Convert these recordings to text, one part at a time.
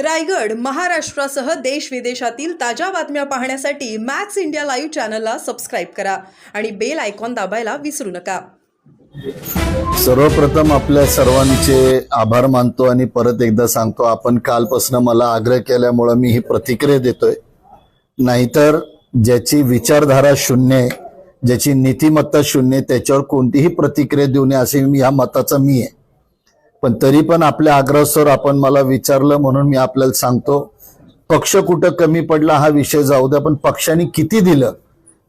रायगड महाराष्ट्रासह देश विदेशातील ताज्या बातम्या पाहण्यासाठी मॅक्स इंडिया लाईव्ह चॅनलला सबस्क्राईब करा आणि बेल आयकॉन दाबायला विसरू नका. सर्वप्रथम आपल्या सर्वांचे आभार मानतो आणि परत एकदा सांगतो आपण कालपासून मला आग्रह केल्यामुळं मी ही प्रतिक्रिया देतोय. नाहीतर ज्याची विचारधारा शून्य ज्याची नीतिमत्ता शून्य त्याच्यावर कोणतीही प्रतिक्रिया देऊ नये असे मी या मताचा मी आहे. पण तरी पण आपल्या आग्रहासर आपण मला विचारलं म्हणून मी आपल्याला सांगतो पक्ष कुठं कमी पडला हा विषय जाऊ द्या पण पक्षाने किती दिलं?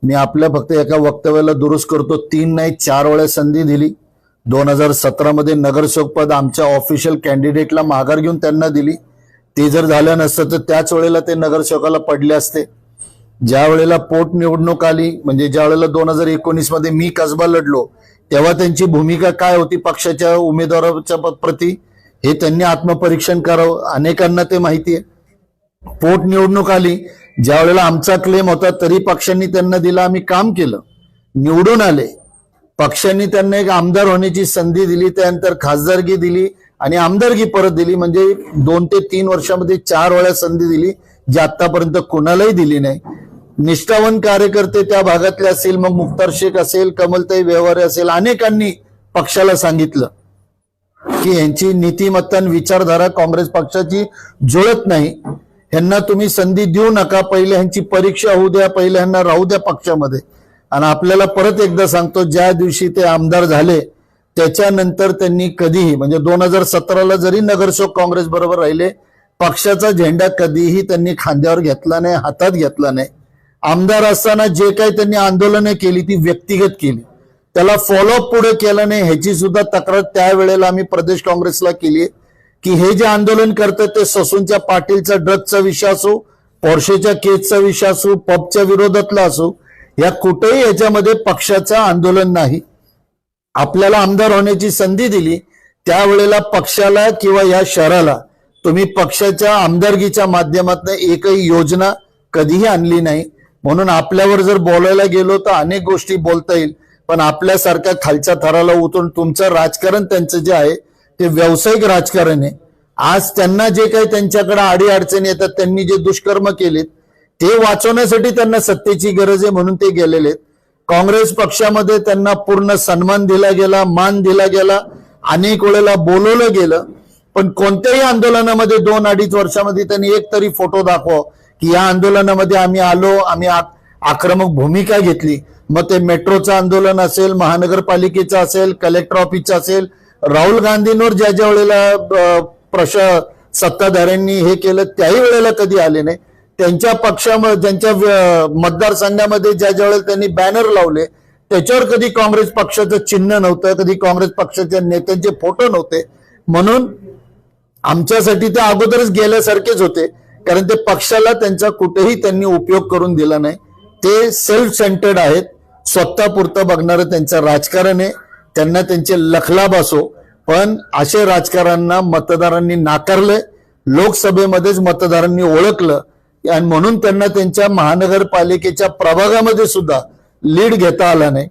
मी आपल्या फक्त एका वक्तव्याला दुरुस्त करतो तीन नाही चार वेळा संधी दिली. दोन हजार सतरामध्ये नगरसेवक पद आमच्या ऑफिशियल कॅन्डिडेटला माघार घेऊन त्यांना दिली. ते जर झालं नसतं तर त्याच वेळेला ते नगरसेवकाला पडले असते. ज्या वेळेला पोटनिवडणूक आली म्हणजे ज्या वेळेला दोन हजार एकोणीसमध्ये मी कसबा लढलो तेव्हा त्यांची भूमिका काय होती पक्षाच्या उमेदवाराच्या प्रती? हे त्यांनी आत्मपरीक्षण करावं. अनेकांना ते माहिती आहे. पोट निवडणूक आली. ज्या वेळेला आमचा क्लेम होता तरी पक्षांनी त्यांना दिला. आम्ही काम केलं. निवडून आले. पक्षांनी त्यांना एक आमदार होण्याची संधी दिली. त्यानंतर खासदारकी दिली आणि आमदारकी परत दिली. म्हणजे दोन ते तीन वर्षामध्ये चार वेळा संधी दिली जी आतापर्यंत कुणालाही दिली नाही. निष्ठावन कार्यकर्ते त्या भागातले असेल मग मुख्तार शेख असेल कमलताई व्यवहारे असेल अनेकांनी पक्षाला सांगितलं की यांची नीतिमत्ता आणि विचारधारा काँग्रेस पक्षाची जुळत नाही. ह्यांना तुम्ही संधी देऊ नका. पहिले ह्यांची परीक्षा होऊ द्या पहिले ह्यांना राहू द्या पक्षामध्ये. आणि आपल्याला परत एकदा सांगतो ज्या दिवशी ते आमदार झाले त्याच्यानंतर त्यांनी कधीही म्हणजे दोन हजार सतराला जरी नगरसेवक काँग्रेस बरोबर राहिले पक्षाचा झेंडा कधीही त्यांनी खांद्यावर घेतला नाही हातात घेतला नाही. आमदार असताना जे काही त्यांनी आंदोलने केली ती व्यक्तिगत केली. त्याला फॉलोअप पुढे केलं नाही ह्याची सुद्धा तक्रार त्यावेळेला आम्ही प्रदेश काँग्रेसला केली की हे जे आंदोलन करतात ते ससूनच्या पाटीलचा ड्रगचा विषय असो पोर्शेच्या केसचा विषय असो पबच्या विरोधातला असो या कुठेही याच्यामध्ये पक्षाचं आंदोलन नाही. आपल्याला आमदार होण्याची संधी दिली त्यावेळेला पक्षाला किंवा या शहराला तुम्ही पक्षाच्या आमदारकीच्या माध्यमातून एकही योजना कधीही आणली नाही. म्हणून आपल्यावर जर बोलायला गेलो तर अनेक गोष्टी बोलता येईल पण आपल्यासारख्या खालच्या थराला उतरून तुमचं राजकारण त्यांचं जे आहे ते व्यावसायिक राजकारण आहे. आज त्यांना जे काही त्यांच्याकडे आडी अडचणी येतात त्यांनी जे दुष्कर्म केलेत ते वाचवण्यासाठी त्यांना सत्तेची गरज आहे म्हणून ते गेलेले आहेत. काँग्रेस पक्षामध्ये त्यांना पूर्ण सन्मान दिला गेला मान दिला गेला अनेक वेळेला बोलवलं गेलं पण कोणत्याही आंदोलनामध्ये दोन अडीच वर्षामध्ये त्यांनी एक तरी फोटो दाखवा की या आंदोलनामध्ये आम्ही आलो आम्ही आक्रमक भूमिका घेतली. मग ते मेट्रोचं आंदोलन असेल महानगरपालिकेचं असेल कलेक्टर ऑफिसचं असेल राहुल गांधींवर ज्या ज्या वेळेला प्रश सत्ताधाऱ्यांनी हे केलं त्याही वेळेला कधी आले नाही. त्यांच्या पक्षामध्ये ज्यांच्या मतदारसंघामध्ये ज्या ज्या वेळेला त्यांनी बॅनर लावले त्याच्यावर कधी काँग्रेस पक्षाचं चिन्ह नव्हतं कधी काँग्रेस पक्षाच्या नेत्यांचे फोटो नव्हते. म्हणून आमच्यासाठी ते अगोदरच गेल्यासारखेच होते. कारण ते पक्षाला त्यांचा कुठेही त्यांनी उपयोग करून दिला नाही. ते सेल्फ सेंटर्ड आहेत स्वतःपुरतं बघणारं त्यांचं राजकारण आहे. त्यांना त्यांचे लखलाभ असो. पण असे राजकारण्यांना मतदारांनी नाकारलंय. लोकसभेमध्येच मतदारांनी ओळखलं. आणि म्हणून त्यांना त्यांच्या महानगरपालिकेच्या प्रभागामध्ये सुद्धा लीड घेता आला नाही.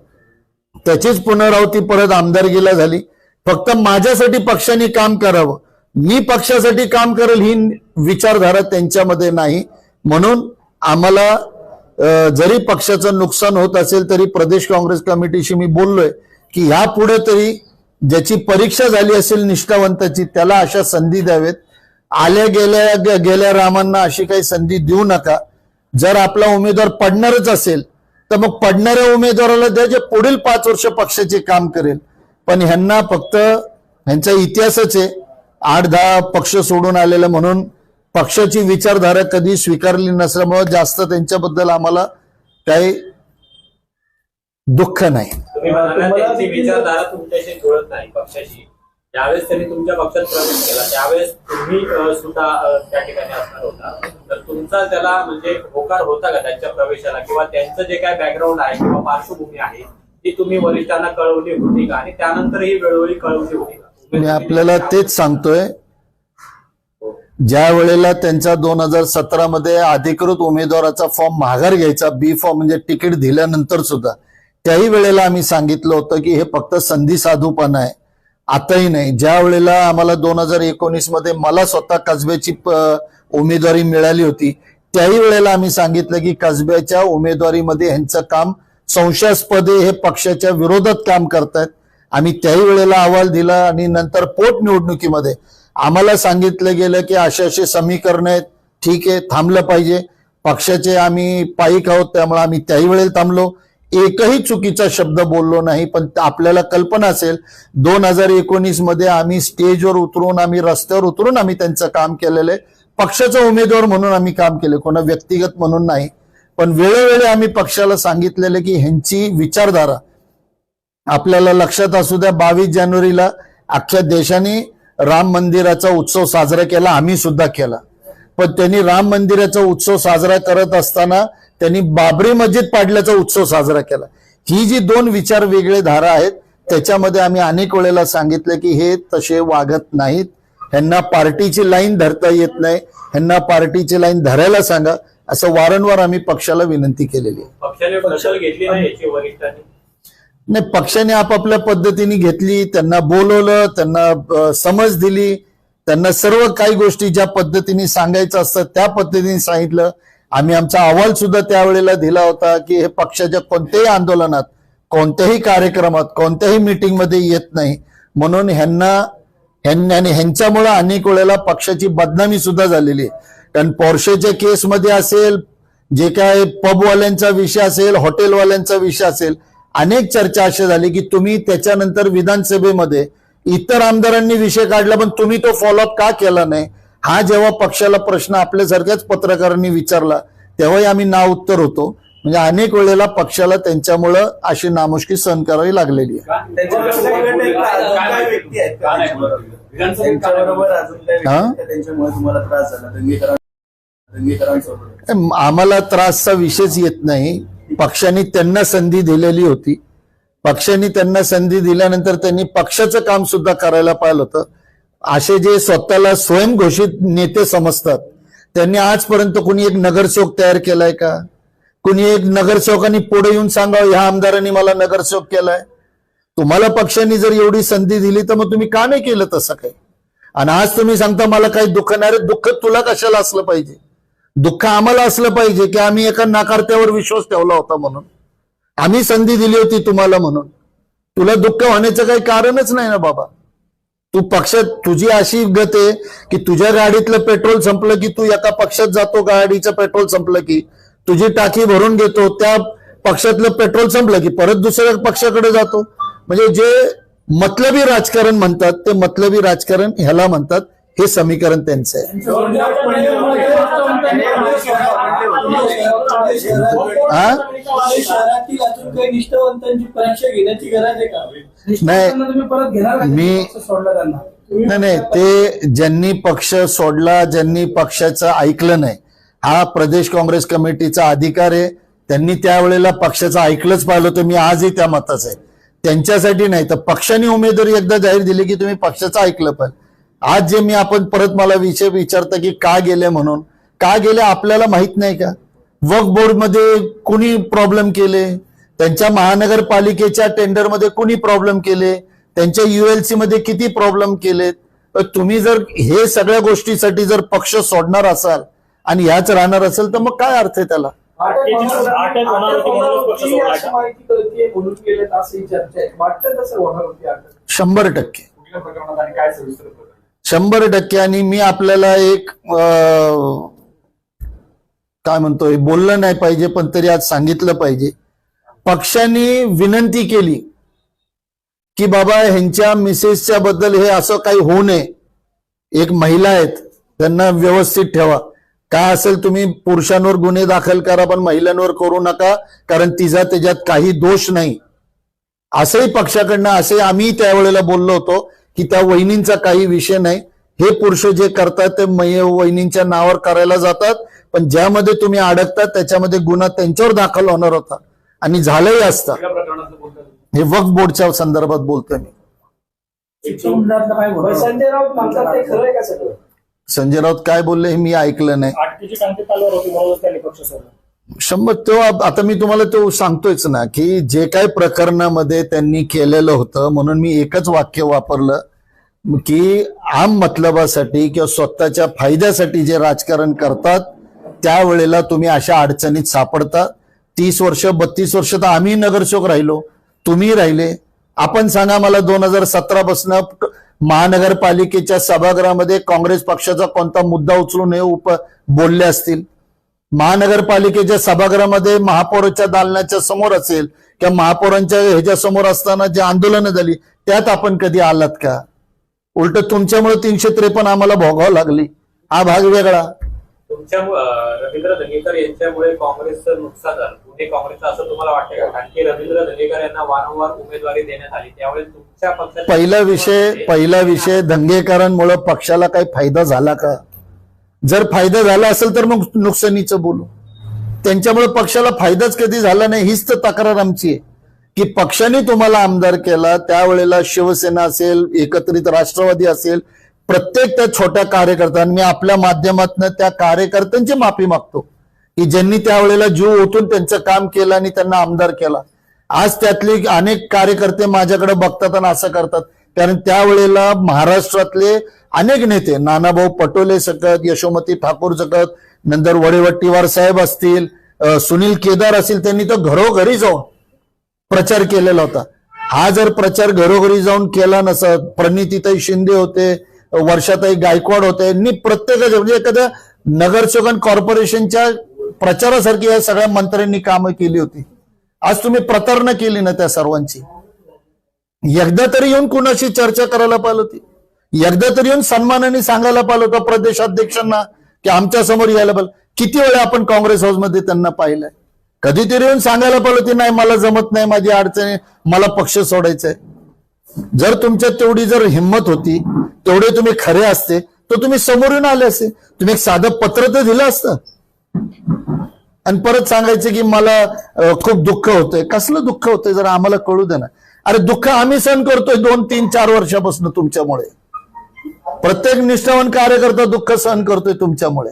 त्याचीच पुनरावृत्ती परत आमदारकीला झाली. फक्त माझ्यासाठी पक्षाने काम करावं. मी पक्षासाठी काम करेल ही विचारधारा त्यांच्यामध्ये नाही. म्हणून आम्हाला जरी पक्षाचं नुकसान होत असेल तरी प्रदेश काँग्रेस कमिटीशी मी बोललोय की ह्या पुढे तरी ज्याची परीक्षा झाली असेल निष्ठावंताची त्याला अशा संधी द्यावेत. आल्या गेल्या गेल्या रामांना अशी काही संधी देऊ नका. जर आपला उमेदवार पडणारच असेल तर मग पडणाऱ्या उमेदवाराला द्या जे पुढील पाच वर्ष पक्षाचे काम करेल. पण ह्यांना फक्त ह्यांचा इतिहासच आहे. आठ दहा पक्ष सोडून आलेलं म्हणून पक्षाची विचारधारा कधी स्वीकारली नसल्यामुळे जास्त त्यांच्याबद्दल आम्हाला काही दुःख नाही. विचारधारा तुमच्याशी ज्यावेळेस त्यांनी तुमच्या पक्षात प्रवेश केला त्यावेळेस तुम्ही सुद्धा त्या ठिकाणी असणार होता. तर तुमचा त्याला म्हणजे होकार होता का त्यांच्या प्रवेशाला? किंवा त्यांचं जे काय बॅकग्राऊंड आहे किंवा पार्श्वभूमी आहे ती तुम्ही वरिष्ठांना कळवली होती का? आणि त्यानंतरही वेळोवेळी कळवली होती का? मी आपल्याला तेच सांगतोय. ज्या वेळेला त्यांचा दोन हजार सतरा मध्ये अधिकृत उमेदवाराचा फॉर्म माघार घ्यायचा बी फॉर्म म्हणजे तिकीट दिल्यानंतर सुद्धा त्याही वेळेला आम्ही सांगितलं होतं की हे फक्त संधी साधूपण आहे. आताही नाही. ज्या वेळेला आम्हाला दोन हजार एकोणीसमध्ये मला स्वतः कसब्याची उमेदवारी मिळाली होती त्याही वेळेला आम्ही सांगितलं की कसब्याच्या उमेदवारीमध्ये ह्यांचं काम संशयास्पद हे पक्षाच्या विरोधात काम करतायत. आम्ही त्याही वेळेला अहवाल दिला आणि नंतर पोटनिवडणुकीमध्ये आम्हाला सांगितलं गेलं की असे असे समीकरण आहेत ठीक आहे थांबलं पाहिजे. पक्षाचे आम्ही पायिक आहोत त्यामुळे आम्ही त्याही वेळेला थांबलो. एकही चुकीचा शब्द बोललो नाही पण आपल्याला कल्पना असेल दोन हजार एकोणीसमध्ये आम्ही स्टेजवर उतरून आम्ही रस्त्यावर उतरून आम्ही त्यांचं काम केलेलं आहे. पक्षाचा उमेदवार म्हणून आम्ही काम केले कोणा व्यक्तिगत म्हणून नाही. पण वेळोवेळी आम्ही पक्षाला सांगितलेलं की ह्यांची विचारधारा आपल्याला लक्षात असू द्या बावीस जानेवारीला अख्ख्या देशाने राम मंदिराचा उत्सव साजरा केला आम्ही सुद्धा केला. पण त्यांनी राम मंदिराचा उत्सव साजरा करत असताना त्यांनी बाबरी मस्जिद पाडल्याचा उत्सव साजरा केला. ही जी दोन विचार वेगळे धारा आहेत त्याच्यामध्ये आम्ही अनेक वेळेला सांगितलं की हे तसे वागत नाहीत. ह्यांना पार्टीची लाईन धरता येत नाही. ह्यांना पार्टीची लाईन धरायला सांगा असं वारंवार आम्ही पक्षाला विनंती केलेली आहे. पक्षाने नाही पक्षाने आपापल्या पद्धतीने घेतली त्यांना बोलवलं त्यांना समज दिली त्यांना सर्व काही गोष्टी ज्या पद्धतीने सांगायचं असतं त्या पद्धतीने सांगितलं. आम्ही आमचा अहवाल सुद्धा त्यावेळेला दिला होता की हे पक्षाच्या कोणत्याही आंदोलनात कोणत्याही कार्यक्रमात कोणत्याही मीटिंगमध्ये येत नाही. म्हणून ह्यांना ह्यांनी आणि ह्यांच्यामुळं अनेक वेळेला पक्षाची बदनामी सुद्धा झालेली आहे. कारण पोर्शेच्या केसमध्ये असेल जे काय पबवाल्यांचा विषय असेल हॉटेलवाल्यांचा विषय असेल अनेक चर्चा अशी झाली की तुम्ही त्याच्यानंतर विधानसभेमध्ये इतर आमदारांनी विषय काढला पण तुम्ही तो फॉलोअप का केला नाही? हा जेव्हा पक्षाला प्रश्न आपल्यासारख्याच पत्रकारांनी विचारला तेव्हाही आम्ही ना उत्तर होतो. म्हणजे अनेक वेळेला पक्षाला त्यांच्यामुळं अशी नामुष्की सहन करावी लागलेली आहे. आम्हाला त्रासचा विषयच येत नाही पक्षाने त्यांना संधी दिलेली होती. पक्षाने त्यांना संधी दिल्यानंतर त्यांनी पक्षाचं काम सुद्धा करायला पाहिलं होतं. असे जे स्वतःला स्वयंघोषित नेते समजतात. त्यांनी आजपर्यंत कुणी एक नगरसेवक तयार केलाय का? कुणी एक नगरसेवकांनी पुढे येऊन सांगावं ह्या आमदारांनी मला नगरसेवक केलाय. तुम्हाला पक्षांनी जर एवढी संधी दिली तर मग तुम्ही का नाही केलं तसं काही? आणि आज तुम्ही सांगता मला काही दुःख नाही रे दुःख तुला कशाला असलं पाहिजे? दुःख आम्हाला असलं पाहिजे की आम्ही एका नाकारत्यावर विश्वास ठेवला होता म्हणून. आम्ही संधी दिली होती तुम्हाला म्हणून. तुला दुःख होण्याचं काही कारणच नाही ना बाबा. तू पक्षात तुझी अशी गत आहे की तुझ्या गाडीतलं पेट्रोल संपलं की तू एका पक्षात जातो गाडीचं पेट्रोल संपलं की. तुझी टाकी भरून घेतो त्या पक्षातलं पेट्रोल संपलं की परत दुसऱ्या पक्षाकडे जातो. म्हणजे जे मतलबी राजकारण म्हणतात ते मतलबी राजकारण ह्याला म्हणतात. हे समीकरण त्यांचं आहे. हा? नाही. मी- नाही नाही. ते ज्यांनी पक्ष सोडला ज्यांनी पक्षाचं ऐकलं नाही हा प्रदेश काँग्रेस कमिटीचा अधिकार आहे. त्यांनी त्यावेळेला पक्षाचं ऐकलंच पाहिलं तर मी आजही त्या मताचं आहे. त्यांच्यासाठी नाही तर पक्षाने उमेदवारी एकदा जाहीर दिली की तुम्ही पक्षाचं ऐकलं पाहिजे आज जे मी आपण परत मला विषय विचारता की का गेले म्हणून का गेले आपल्याला माहीत नाही का? वक्फ बोर्डमध्ये कुणी प्रॉब्लेम केले? त्यांच्या महानगरपालिकेच्या टेंडरमध्ये कुणी प्रॉब्लेम केले? त्यांच्या युएलसी मध्ये किती प्रॉब्लेम केलेत? तुम्ही जर हे सगळ्या गोष्टीसाठी जर पक्ष सोडणार असाल आणि ह्याच राहणार असेल तर मग काय अर्थ आहे त्याला? शंभर टक्के. शंभर टक्क्यांनी मी आपल्याला एक काय म्हणतोय बोललं नाही पाहिजे पण तरी आज सांगितलं पाहिजे. पक्षाने विनंती केली की बाबा ह्यांच्या मिसेसच्या बद्दल हे असं काही होऊ नये. एक महिला आहेत त्यांना व्यवस्थित ठेवा. काय असेल तुम्ही पुरुषांवर गुन्हे दाखल करा पण महिलांवर करू नका कारण तिचा त्याच्यात काही दोष नाही. असंही पक्षाकडनं असे आम्ही त्यावेळेला बोललो होतो की त्या वहिनींचा काही विषय नाही. हे पुरुष जे करतात ते मै- वहिनींच्या नावावर करायला जातात. पण ज्यामध्ये तुम्ही अडकतात त्याच्यामध्ये गुन्हा त्यांच्यावर दाखल होणार होता. आणि झालंही असतं. कुठल्या प्रकरणाचं बोलता हे वक्फ बोर्डच्या संदर्भात बोलतोय मी. काय? संजय राऊत म्हणतात ते खरं आहे का सगळं? संजय राऊत काय बोलले हे मी ऐकलं नाही. शंभर तो आता मी तुम्हाला तो सांगतोयच ना की जे काही प्रकरणामध्ये त्यांनी केलेलं होतं म्हणून मी एकच वाक्य वापरलं. की आम मतलबासाठी किंवा स्वतःच्या फायद्यासाठी जे राजकारण करतात त्यावेळेला तुम्ही अशा अडचणीत सापडता. तीस वर्ष बत्तीस वर्ष तर आम्ही नगरसेवक राहिलो. तुम्ही राहिले. आपण सांगा मला दोन हजार सतरा पासून महानगरपालिकेच्या सभागृहामध्ये काँग्रेस पक्षाचा कोणता मुद्दा उचलून हे उप बोलले असतील? महानगरपालिकेच्या सभागृहामध्ये महापौराच्या दालनाच्या समोर असेल किंवा महापौरांच्या ह्याच्या समोर असताना जे आंदोलनं झाली त्यात आपण कधी आलात का? उलट तुमच्यामुळे तीनशे त्रेपन्न आम्हाला भोगावं लागली. हा भाग वेगळा. तुमच्या रवींद्र यांच्यामुळे काँग्रेसचं नुकसान झालं. पुणे काँग्रेसचं असं तुम्हाला वाटतं का? कारण की रवींद्र यांना वारंवार उमेदवारी देण्यात आली. त्यावेळेस तुमच्या पहिला विषय पहिला विषय दंगेकरांमुळे पक्षाला काही फायदा झाला का? जर फायदा झाला असेल तर मग नुकसानीचं बोलू. त्यांच्यामुळे पक्षाला फायदाच कधी झाला नाही हीच तर तक्रार आमची आहे. की पक्षाने तुम्हाला आमदार केला त्यावेळेला शिवसेना असेल एकत्रित राष्ट्रवादी असेल प्रत्येक त्या छोट्या कार्यकर्त्यांनी मी आपल्या माध्यमातून त्या कार्यकर्त्यांची माफी मागतो. की ज्यांनी त्यावेळेला जीव ओतून त्यांचं काम केलं आणि त्यांना आमदार केला. आज त्यातले अनेक कार्यकर्ते माझ्याकडे बघतात आणि असं करतात. कारण त्यावेळेला महाराष्ट्रातले अनेक नेते नानाभाऊ पटोले सकत यशोमती ठाकूर सकत नंतर वडेवट्टीवार साहेब असतील सुनील केदार असतील त्यांनी तर घरोघरी जाऊन प्रचार केलेला होता. हा जर प्रचार घरोघरी जाऊन केला नसत प्रणितीताई शिंदे होते वर्षाताई गायकवाड होते यांनी प्रत्येकाच्या म्हणजे एखाद्या नगरसेवक कॉर्पोरेशनच्या प्रचारासारखी या सगळ्या मंत्र्यांनी कामं केली होती. आज तुम्ही प्रतारणा केली ना त्या सर्वांची. एकदा तरी येऊन कुणाशी चर्चा करायला पाहिलं होती? एकदा तरी येऊन सन्मानाने सांगायला पाहिलं होतं प्रदेशाध्यक्षांना की आमच्यासमोर यायला पाहिलं. किती वेळा आपण काँग्रेस हाऊसमध्ये त्यांना पाहिलंय? कधीतरी येऊन सांगायला पाहिलं होती नाही मला जमत नाही माझी अडचणी मला पक्ष सोडायचा आहे जर तुमच्यात तेवढी जर हिंमत होती तेवढे तुम्ही खरे असते तर तुम्ही समोर येऊन आले असते. तुम्ही एक साधं पत्र तर दिलं असतं. आणि परत सांगायचं की मला खूप दुःख होतंय. कसलं दुःख होतंय? जर आम्हाला कळू दे ना. अरे दुःख आम्ही सहन करतोय दोन तीन चार वर्षापासून तुमच्यामुळे. प्रत्येक निष्ठावान कार्यकर्ता दुःख सहन करतोय तुमच्यामुळे.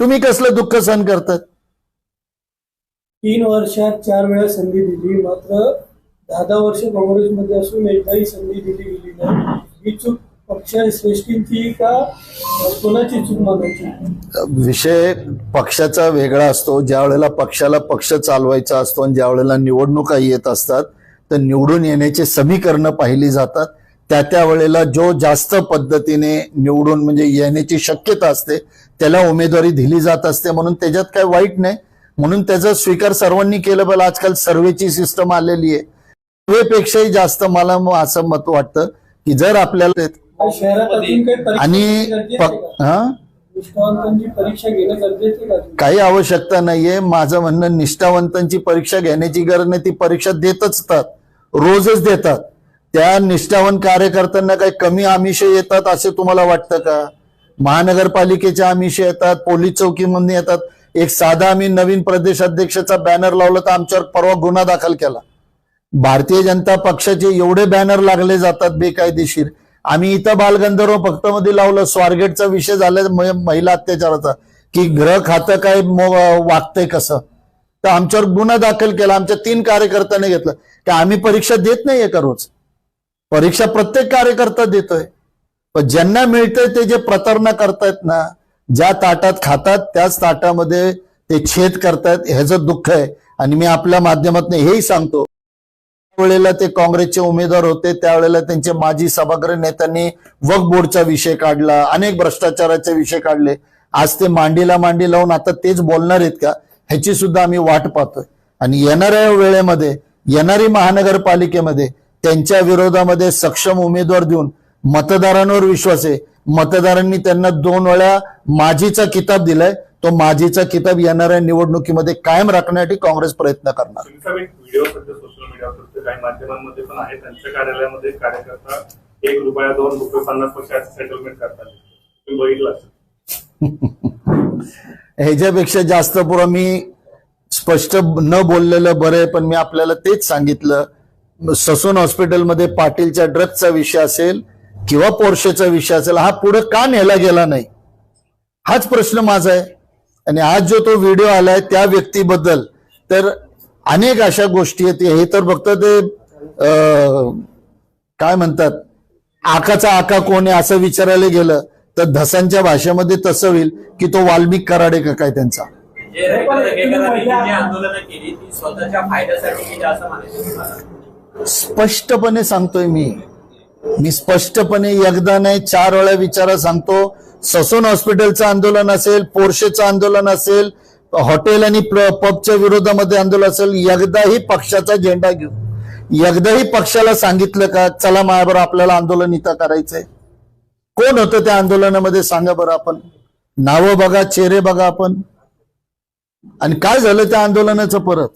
तुम्ही कसलं दुःख सहन करतात? तीन वर्षात चार वेळा संधी दिली. मात्र दहा दहा वर्ष काँग्रेसमध्ये असून एकदाही संधी दिली गेली नाही. ही चूक पक्षश्रेष्ठींची का कोणाची चूक मानायची? विषय पक्षाचा वेगळा असतो. ज्या वेळेला पक्षाला पक्ष चालवायचा असतो आणि ज्या वेळेला निवडणुका येत असतात तर निवडून येण्याची समीकरणं पाहिली जातात. त्या त्या वेळेला जो जास्त पद्धतीने निवडून म्हणजे येण्याची शक्यता असते त्याला उमेदवारी दिली जात असते म्हणून त्याच्यात काय वाईट नाही. म्हणून त्याचा स्वीकार सर्वांनी केलं पाहिजे आजकाल सर्वेची सिस्टम आलेली आहे. सर्वेपेक्षाही जास्त मला असं मत वाटतं की जर आपल्याला आणि? हा? काही आवश्यकता नाहीये. माझं म्हणणं निष्ठावंतांची परीक्षा घेण्याची गरज नाही. ती परीक्षा देतच असतात. रोजच देतात. त्या निष्ठावंत कार्यकर्त्यांना काही कमी आमिष येतात असे तुम्हाला वाटतं का? महानगरपालिकेच्या आमिष येतात पोलीस चौकीमधून येतात. एक साधा आम्ही नवीन प्रदेशाध्यक्षाचा बॅनर लावला तर आमच्यावर परवा गुन्हा दाखल केला. भारतीय जनता पक्षाचे एवढे बॅनर लागले जातात बेकायदेशीर. आम्ही इथं बालगंधर्व फक्त मध्ये लावलं स्वारगेटचा विषय झाला महिला अत्याचाराचा. की ग्रह खातं काय वागतंय कसं? तर आमच्यावर गुन्हा दाखल केला आमच्या तीन कार्यकर्त्याने घेतलं. की आम्ही परीक्षा देत नाहीये का रोज? परीक्षा प्रत्येक कार्यकर्ता देतोय. पण ज्यांना मिळतंय ते जे प्रतारणा करतायत ना ज्या ताटात खातात त्याच ताटामध्ये ते छेद करतायत ह्याचं दुःख आहे. आणि मी आपल्या माध्यमातून हेही सांगतो. वेळेला ते काँग्रेसचे उमेदवार होते. त्यावेळेला त्यांचे माजी सभागृह नेत्यांनी वक बोर्डचा विषय काढला. अनेक भ्रष्टाचाराचे विषय काढले. आज ते मांडीला मांडी लावून आता तेच बोलणार आहेत का? ह्याची सुद्धा आम्ही वाट पाहतोय. आणि येणाऱ्या वेळेमध्ये येणारी महानगरपालिकेमध्ये त्यांच्या विरोधामध्ये सक्षम उमेदवार देऊन मतदारांवर विश्वास आहे. मतदारांनी त्यांना दोन वेळा माझीचा किताब दिलाय. तो माझीचा किताब येणाऱ्या निवडणुकीमध्ये कायम राखण्यासाठी काँग्रेस प्रयत्न करणार. तुमचा एक व्हिडिओ सध्या सोशल मीडियावर काही माध्यमांमध्ये पण आहे. त्यांच्या कार्यालयामध्ये कार्यकर्ता एक रुपया दोन रुपये पन्नास पैसे सेटलमेंट करतात. तुम्ही बघितलं असेल. ह्याच्यापेक्षा जास्त पुरं मी स्पष्ट न बोललेलं बरं आहे पण मी आपल्याला तेच सांगितलं. ससून हॉस्पिटलमध्ये पाटीलच्या ड्रगचा विषय असेल किंवा पोर्शेचा विषय असेल हा पुढे का नेला गेला नाही? हाच प्रश्न माझा आहे. आणि आज जो तो व्हिडिओ आलाय त्या व्यक्तीबद्दल तर अनेक अशा गोष्टी आहेत. हे तर फक्त ते काय म्हणतात आकाचा आका कोण आहे असं विचारायला गेलं तर धसांच्या भाषेमध्ये तसं होईल की तो वाल्मिक कराडे का काय त्यांचा? स्पष्टपणे सांगतोय मी. मी स्पष्टपणे एकदा नाही चार वेळा विचारा सांगतो. ससून हॉस्पिटलचं आंदोलन असेल पोर्शेचं आंदोलन असेल हॉटेल आणि पबच्या विरोधामध्ये आंदोलन असेल एकदाही पक्षाचा झेंडा घेऊ एकदाही पक्षाला सांगितलं का चला माझ्याबरोबर आपल्याला आंदोलन इथं करायचंय. कोण होतं त्या आंदोलनामध्ये सांगा बरं आपण. नावं बघा चेहरे बघा आपण. आणि काय झालं त्या आंदोलनाचं परत?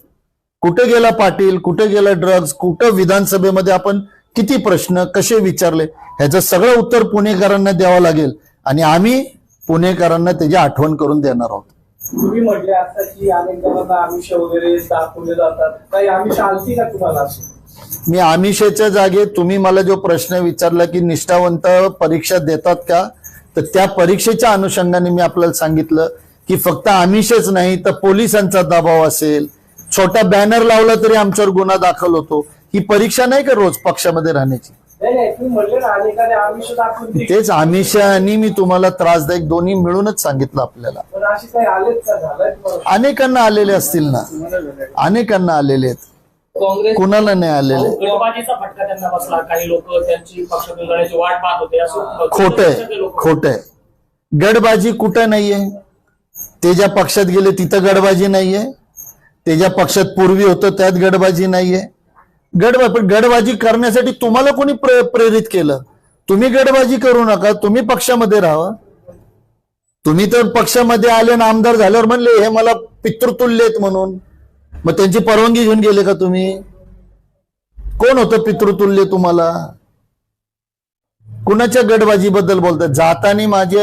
कुठे गेला पाटील कुठे गेला ड्रग्ज कुठं विधानसभेमध्ये आपण किती प्रश्न कसे विचारले ह्याचं सगळं उत्तर पुणेकरांना द्यावं लागेल. आणि आम्ही पुणेकरांना त्याची आठवण करून देणार आहोत. तुम्ही म्हटले आता की अनेक जणांना आमिष वगैरे दाखवले जातात. काही आमिष आलती का तुम्हाला मी आमिषेच्या जागे तुम्ही मला जो प्रश्न विचारला की निष्ठावंत परीक्षा देतात का तर त्या परीक्षेच्या अनुषंगाने मी आपल्याला सांगितलं की फक्त आमिषच नाही तर पोलिसांचा दबाव असेल. छोटा बॅनर लावला तरी आमच्यावर गुन्हा दाखल होतो. ही परीक्षा नाही का रोज पक्षामध्ये राहण्याची? नाही नाही तुम्ही म्हटले ना अनेकाने आमिष दाखवून दिली. तेच आमिष आणि मी तुम्हाला त्रासदायक दोन्ही मिळूनच सांगितलं आपल्याला. अनेकांना आलेले असतील ना? अनेकांना आलेले आहेत. काँग्रेस कुणाला नाही आलेले? गटबाजीचा फटका त्यांना बसला. काही लोक त्यांची पक्षातून जाण्याची वाट पाहत होते. असं खोट आहे खोट आहे. गडबाजी कुठं नाहीये? ते ज्या पक्षात गेले तिथं गडबाजी नाहीये. ते ज्या पक्षात पूर्वी होतं त्यात गडबाजी नाहीये. गडबा पण गडबाजी करण्यासाठी तुम्हाला कोणी प्रे- प्रेरित केलं? तुम्ही गडबाजी करू नका तुम्ही पक्षामध्ये राहा. तुम्ही तर पक्षामध्ये आले आणि आमदार झाल्यावर म्हणले हे मला पितृतुल्य आहेत म्हणून. मग त्यांची परवानगी घेऊन गेले का तुम्ही? कोण होतं पितृतुल्य तुम्हाला? कुणाच्या गडबाजीबद्दल बोलतात? जातानी माझी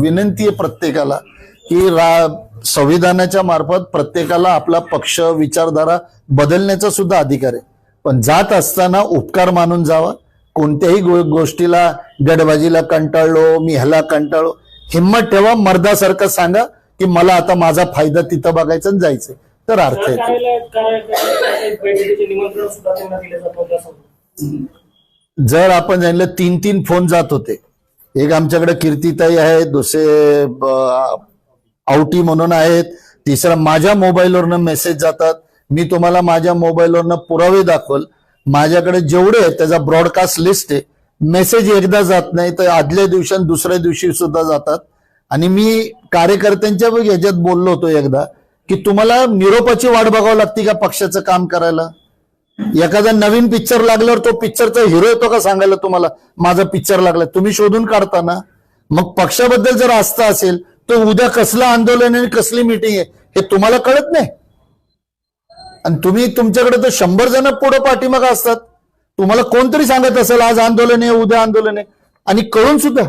विनंती आहे प्रत्येकाला की रा संविधानाच्या मार्फत प्रत्येकाला आपला पक्ष विचारधारा बदलण्याचा सुद्धा अधिकार आहे. पण जात असताना उपकार मानून जावा. कोणत्याही गोष्टीला गडबाजीला कंटाळलो मी ह्याला कंटाळलो. हिंमत ठेवा मर्दासारखं सांगा की मला आता माझा फायदा तिथं बघायचा आणि तर अर्थ आहे येतो. जर आपण जाणलं तीन तीन फोन जात होते. एक आमच्याकडे कीर्तीताई आहे दुसरे अं, आवटी म्हणून आहेत. तिसरा माझ्या मोबाईलवरनं मेसेज जातात. मी तुम्हाला माझ्या मोबाईलवरनं पुरावे दाखवल. माझ्याकडे जेवढे त्याचा ब्रॉडकास्ट लिस्ट आहे. मेसेज एकदा जात नाही तर आदल्या दिवशी आणि दुसऱ्या दिवशी सुद्धा जातात. आणि मी कार्यकर्त्यांच्या ह्याच्यात बोललो होतो एकदा की तुम्हाला निरोपाची वाट बघावं लागते का पक्षाचं काम करायला? एखादा नवीन पिक्चर लागल्यावर तो पिक्चरचा हिरो येतो का सांगायला तुम्हाला? माझा पिक्चर लागला. तुम्ही शोधून काढता ना? मग पक्षाबद्दल जर आस्था असेल तर उद्या कसलं आंदोलन आणि कसली मिटिंग आहे हे तुम्हाला कळत नाही. आणि तुम्ही तुमच्याकडे तर शंभर जण पुढं पाठीमागं असतात. तुम्हाला कोणतरी सांगत असेल आज आंदोलन आहे उद्या आंदोलन आहे. आणि कळून सुद्धा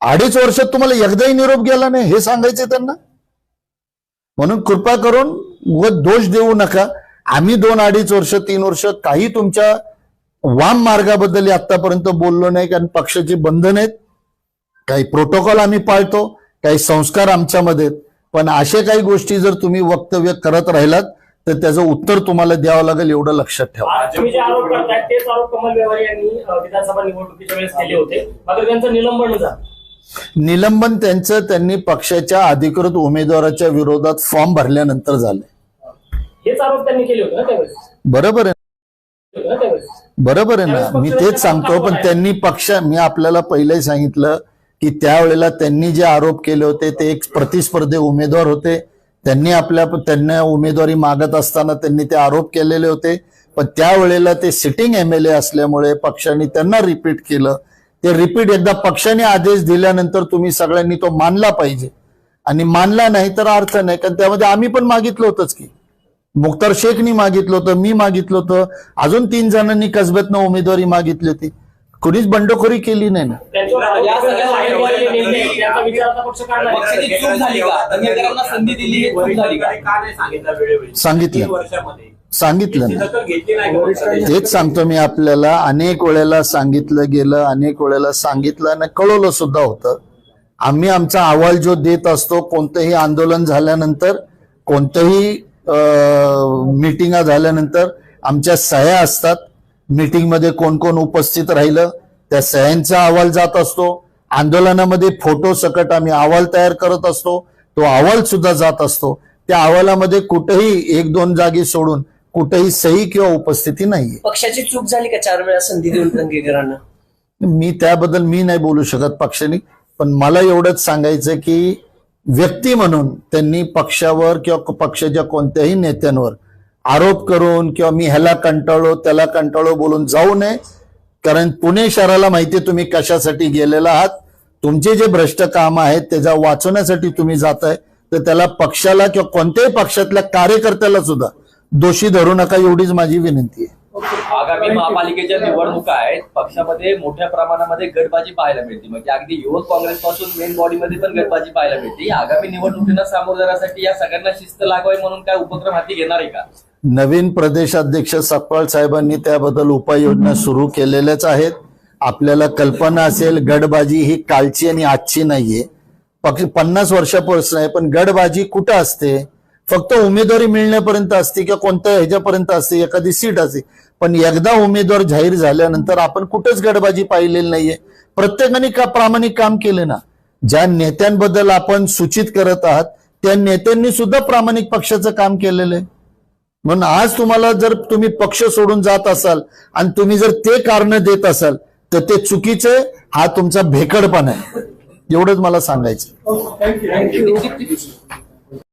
अडीच वर्षात तुम्हाला एकदाही निरोप गेला नाही हे सांगायचे त्यांना. म्हणून कृपा करून व दोष देऊ नका. आम्ही दोन अडीच वर्ष तीन वर्ष काही तुमच्या वाम मार्गाबद्दल आतापर्यंत बोललो नाही कारण पक्षाची बंधन आहेत. काही प्रोटोकॉल आम्ही पाळतो काही संस्कार आमच्यामध्ये आहेत. पण अशा काही गोष्टी जर तुम्ही वक्तव्य करत राहिलात तर त्याचं उत्तर तुम्हाला द्यावं लागेल एवढं लक्षात ठेवा. तुम्ही जे आरोप करताय तेच आरोप कमल व्यवहार यांनी अं, विधानसभा निवडणुकीच्या वेळेस केले होते. मात्र त्यांचं निलंबन झालं. निलंबन त्यांचं त्यांनी पक्षाच्या अधिकृत उमेदवाराच्या विरोधात फॉर्म भरल्यानंतर झालंय हेच आरोप त्यांनी केले होते ना त्यावेळेस. बरोबर आहे होते ना त्यावेळेस. बरोबर आहे ना? मी तेच सांगतो पण त्यांनी पक्ष मी आपल्याला पहिलेही सांगितलं की त्यावेळेला त्यांनी जे आरोप केले होते ते एक प्रतिस्पर्धी उमेदवार होते. त्यांनी आपल्या त्यांना उमेदवारी मागत असताना त्यांनी ते आरोप केलेले होते. पण त्यावेळेला ते सिटिंग एम एल ए असल्यामुळे पक्षाने त्यांना रिपीट केलं. ते रिपीट एकदा पक्षाने आदेश दिल्यानंतर तुम्ही सगळ्यांनी तो मानला पाहिजे. आणि मानला नाही तर अर्थ नाही. कारण त्यामध्ये आम्ही पण मागितलं होतंच की. मुख्तार शेखनी मागितलं होतं मी मागितलं होतं. अजून तीन जणांनी कसब्यातनं उमेदवारी मागितली होती. कुणीच बंडखोरी केली नाही ना. ही सांगितलं वेळोवेळी? सांगितलं. ना? तेच सांगतो मी आपल्याला. अनेक वेळेला सांगितलं गेलं अनेक वेळेला सांगितलं आणि कळवलं सुद्धा होतं. आम्ही आमचा अहवाल जो देत असतो कोणतंही आंदोलन झाल्यानंतर कोणतंही मिटिंगा झाल्यानंतर आमच्या सह्या असतात. मीटिंगमध्ये कोण कोण उपस्थित राहिलं त्या सह्यांचा अहवाल जात असतो. आंदोलनामध्ये फोटो सकट आम्ही अहवाल तयार करत असतो. तो अहवाल सुद्धा जात असतो. त्या अहवालामध्ये कुठेही एक दोन जागी सोडून कुठेही सही किंवा उपस्थिती नाहीये. पक्षाची चूक झाली का चार वेळा संधी देऊन दंगेकरांना मी त्याबद्दल मी नाही बोलू शकत पक्षाने पण मला एवढंच सांगायचं की व्यक्ती म्हणून त्यांनी पक्षावर किंवा पक्षाच्या कोणत्याही नेत्यांवर आरोप करून किंवा मी ह्याला कंटाळो त्याला कंटाळो बोलून जाऊ नये. कारण पुणे शहराला माहिती तुम्ही कशासाठी गेलेला आहात. तुमचे जे भ्रष्ट काम आहेत त्याच्या वाचवण्यासाठी तुम्ही जात आहे. तर त्याला पक्षाला किंवा कोणत्याही पक्षातल्या कार्यकर्त्याला सुद्धा दोषी धरू नका एवढीच माझी विनंती आहे. आगामी महापालिकेच्या निवडणुका आहेत. पक्षामध्ये मोठ्या प्रमाणामध्ये गटबाजी पाहायला मिळते. म्हणजे अगदी युवक काँग्रेस पासून मेन बॉडीमध्ये पण गटबाजी पाहायला मिळते. आगामी निवडणुकीला सामोरं जाण्यासाठी या सगळ्यांना शिस्त लागावी म्हणून काय उपक्रम हाती घेणार आहे का? नवीन प्रदेशाध्यक्ष सपकाळ साहेबांनी त्याबद्दल उपाययोजना सुरू केलेल्याच आहेत. आपल्याला कल्पना असेल गडबाजी ही कालची आणि आजची नाहीये. पक्ष पन्नास वर्षापासून आहे पण गडबाजी कुठं असते? फक्त उमेदवारी मिळण्यापर्यंत असते किंवा कोणत्या ह्याच्यापर्यंत असते? एखादी सीट असते. पण एकदा उमेदवार जाहीर झाल्यानंतर आपण कुठेच गडबाजी पाहिलेली नाहीये. प्रत्येकाने का प्रामाणिक काम केले ना? ज्या नेत्यांबद्दल आपण सूचित करत आहात त्या नेत्यांनी सुद्धा प्रामाणिक पक्षाचं काम केलेलं आहे. म्हणून आज तुम्हाला जर तुम्ही पक्ष सोडून जात असाल आणि तुम्ही जर ते कारण देत असाल तर ते चुकीचे हा तुमचा भेकडपणा आहे. एवढंच मला सांगायचं थँक्यू थँक्यू